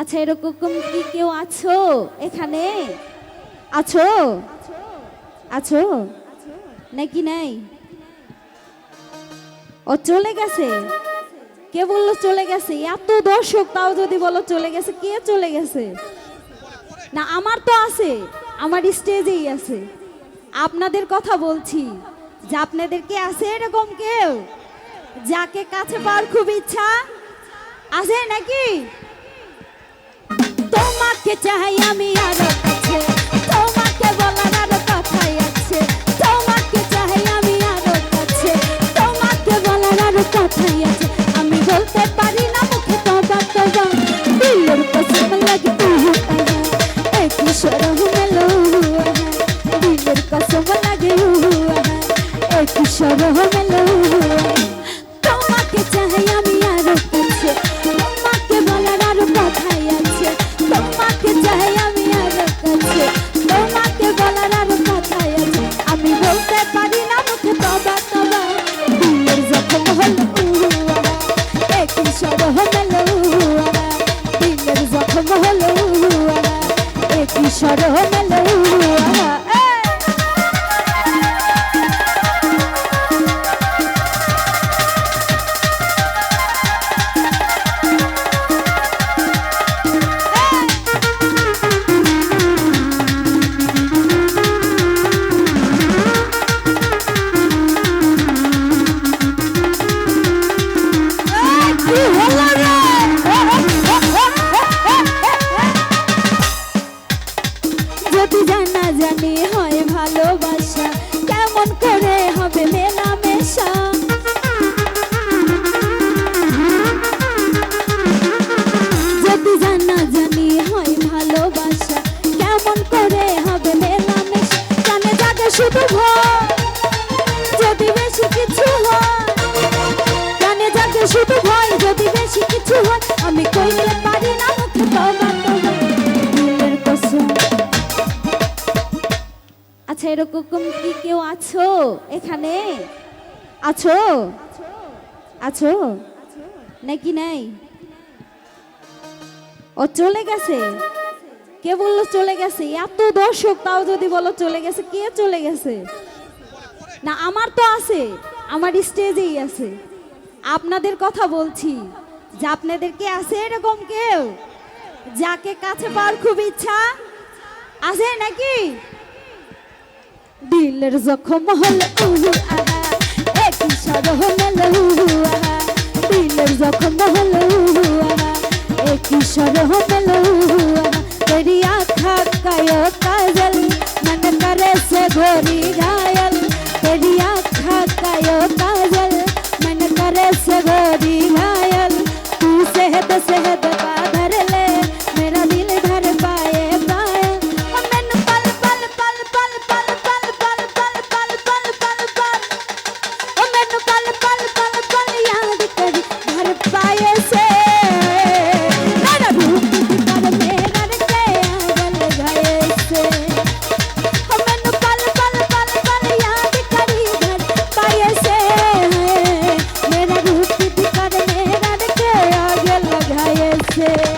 আচ্ছা এরকম কি কেউ আছো এখানে? আছো? আছো? নাকি নাই? ও চলে গেছে। কে বলল চলে গেছে? এত দর্শক তাও যদি বলো চলে গেছে, কে চলে গেছে? না, আমার তো আছে। আমার স্টেজেই আছে। আপনাদের কথা বলছি। যে আপনাদের কে আছে এরকম কেউ? যাকে কাছে পাওয়ার খুব ইচ্ছা? আছে নাকি? তোমাকে চাই আমি আরও কাছে। তোমাকে বলার আরও কথাই আছে। তোমাকে চাই আমি আরও কাছে। তোমাকে বলার আরও কথাই আছে। আমি বলতে পারি না মুখে তবা তবা দিলের কসম লাগে উহু এক সরহ মেলো দিলের কসম লাগে উহু এক সরহ মেলো তোমাকে চাই আমি শরণ এরকম কি কেউ আছো এখানে? আছো? আছো? নাকি নাই? ও চলে গেছে। কে বলল চলে গেছে? এত দর্শক তাও যদি বলো চলে গেছে, কে চলে গেছে? না, আমার তো আছে। আমার স্টেজেই আছে। আপনাদের কথা বলছি। যে আপনাদের কে আছে এরকম কেউ? যাকে কাছে পাওয়ার খুব ইচ্ছা আছে নাকি? দিলের জখম হল উহু আহা, একই সরহ মেলে উহু আহা। দিলের জখম হল উহু আহা, একই সরহ মেলে উহু আহা। তেরি আখা কায় কাজল মন করে সে সেহত সেহত বাধা Yeah.